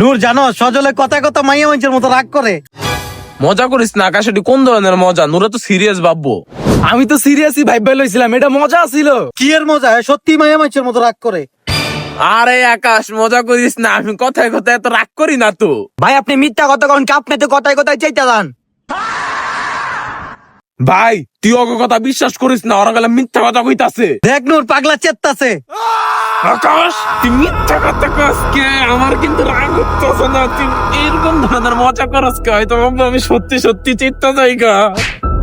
নূর জানো সজলে কথা কথা মাইয়া মাইচের মতো রাগ করে। মজা করিস না আকাশ এটি কোন ধরনের মজা? নুরা তো সিরিয়াস ভাববো। আমি তো সিরিয়াসই ভাইবা লইছিলাম এটা মজা ছিল। কি এর মজা? সত্যি মাইয়া মাইচের মতো রাগ করে। আরে আকাশ মজা করিস না আমি কথায় কথায় এত রাগ করি না তো। ভাই আপনি মিথ্যা কথা কন কাপ আপনি কথায় কথায় চাইতে যান। ভাই তুই অগ কথা বিশ্বাস করিস না ওরা গেলে মিথ্যা কথা কইতাছে। দেখ নূর পাগলা চেত্তাছে। আকাশ তুই মিথ্যা কথা কস কে? আমার কিন্তু রাগ হচ্ছে না তুই এরকম ধরনের মজা করস কে? হয়তো আমি সত্যি সত্যি চিত্তা জায়গা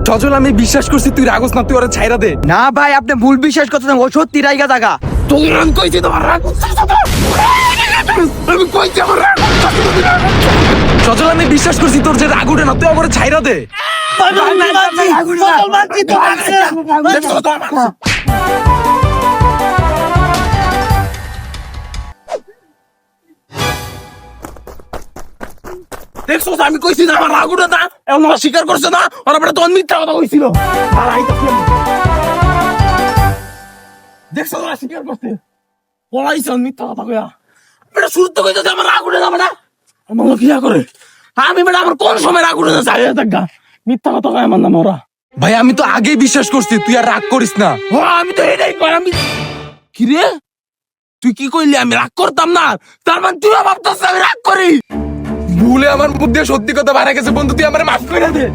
সজল আমি বিশ্বাস করছি তুই রাগস না তুই ওরা ছাইরা দে। না ভাই আপনি ভুল বিশ্বাস করছেন ও সত্যি রাইগা জায়গা তোর আমি কইছি তোমার রাগ হচ্ছে আমি কইছি আমার রাগ হচ্ছে সজল আমি বিশ্বাস করছি তোর যে রাগ উঠে না তুই ওরা ছাইরা দে। দেখছ আমি কইছি না আমার না এখন স্বীকার করছে না ওরা তখন মিথ্যা কথা কইছিল স্বীকার করছে মিথ্যা কথা বেটা শুরু তো কইছে যে আমার রাগ উঠে যাবে না আমার ইয়া করে আমি বেটা আমার কোন সময় রাগ উঠে যাচ্ছে আগে দেখ। মিথ্যা কথা কয় আমার নাম ওরা। ভাই আমি তো আগেই বিশ্বাস করছি তুই আর রাগ করিস না। ও আমি তো এটাই কর আমি কি রে? তুই কি কইলি? আমি রাগ করতাম না। তার মানে তুই ভাবতাস আমি রাগ করি? ভুলে আমার মধ্যে সত্যি কথা বাইরে গেছে বন্ধু তুই আমার মাফ করে দে।